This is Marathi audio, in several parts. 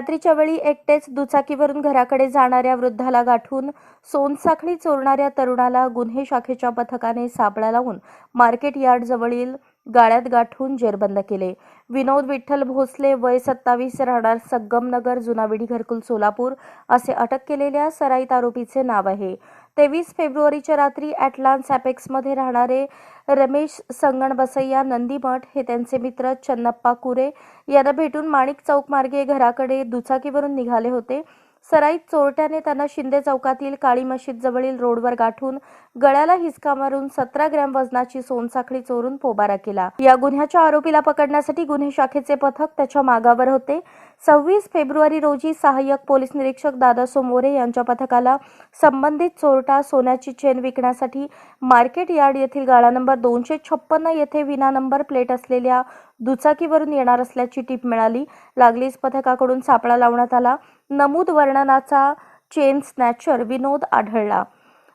रात्रीच्या वेळी एकटेच दुचाकीवरून घराकडे जाणाऱ्या वृद्धाला गाठून सोनसाखळी चोरणाऱ्या तरुणाला गुन्हे शाखेच्या पथकाने सापळा लावून मार्केट यार्ड जवळील गाळ्यात गाठून जेरबंद केले. विनोद विठ्ठल भोसले वय सत्तावीस राहणार सग्गमनगर जुनाविडी घरकुल सोलापूर असे अटक केलेल्या सराईत आरोपीचे नाव आहे. तेवीस फेब्रुवारीच्या रात्री ॲटलान्स सॅपेक्समध्ये राहणारे रमेश संगण बसय्या नंदीमठ हे त्यांचे मित्र चन्नप्पा कुरे यांना भेटून माणिक चौक मार्गे घराकडे दुचाकीवरून निघाले होते. सराईत चोरट्याने त्यांना शिंदे चौकातील काळी मशीद जवळील रोडवर गाठून गळ्याला हिसका मारून सतरा ग्रॅम वजनाची सोनसाखळी चोरून पोबारा केला. या गुन्ह्याच्या आरोपीला पकडण्यासाठी गुन्हे शाखेचे पथक त्याच्या मागावर होते. सव्वीस फेब्रुवारी रोजी सहाय्यक पोलीस निरीक्षक दादा सोमोरे यांच्या पथकाला संबंधित चोरटा सोन्याची चेन विकण्यासाठी मार्केट यार्ड येथील गाळा नंबर दोनशे छप्पन्न येथे विना नंबर प्लेट असलेल्या दुचाकीवरून येणार असल्याची टीप मिळाली. लागलीच पथकाकडून सापळा लावण्यात आला. नमूद वर्णनाचा चेन स्नॅचर विनोद आढळला.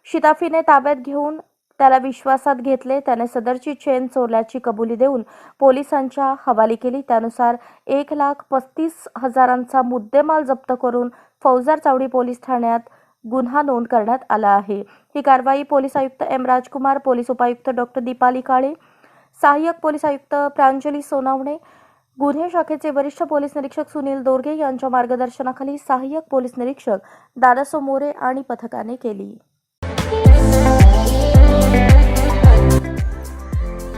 शिताफीने ताब्यात घेऊन त्याला विश्वासात घेतले. त्याने सदरची चेन चोरल्याची कबुली देऊन पोलिसांच्या हवाली केली. त्यानुसार एक लाख पस्तीस हजारांचा मुद्देमाल जप्त करून फौजार चावडी पोलीस ठाण्यात गुन्हा नोंद करण्यात आला आहे. ही कारवाई पोलीस आयुक्त एम. राजकुमार पोलीस उपायुक्त डॉक्टर दीपाली काळे सहाय्यक पोलीस आयुक्त प्रांजली सोनावणे गुन्हे शाखेचे वरिष्ठ पोलीस निरीक्षक सुनील दोरगे यांच्या मार्गदर्शनाखाली सहाय्यक पोलीस निरीक्षक दादासो मोरे आणि पथकाने केली.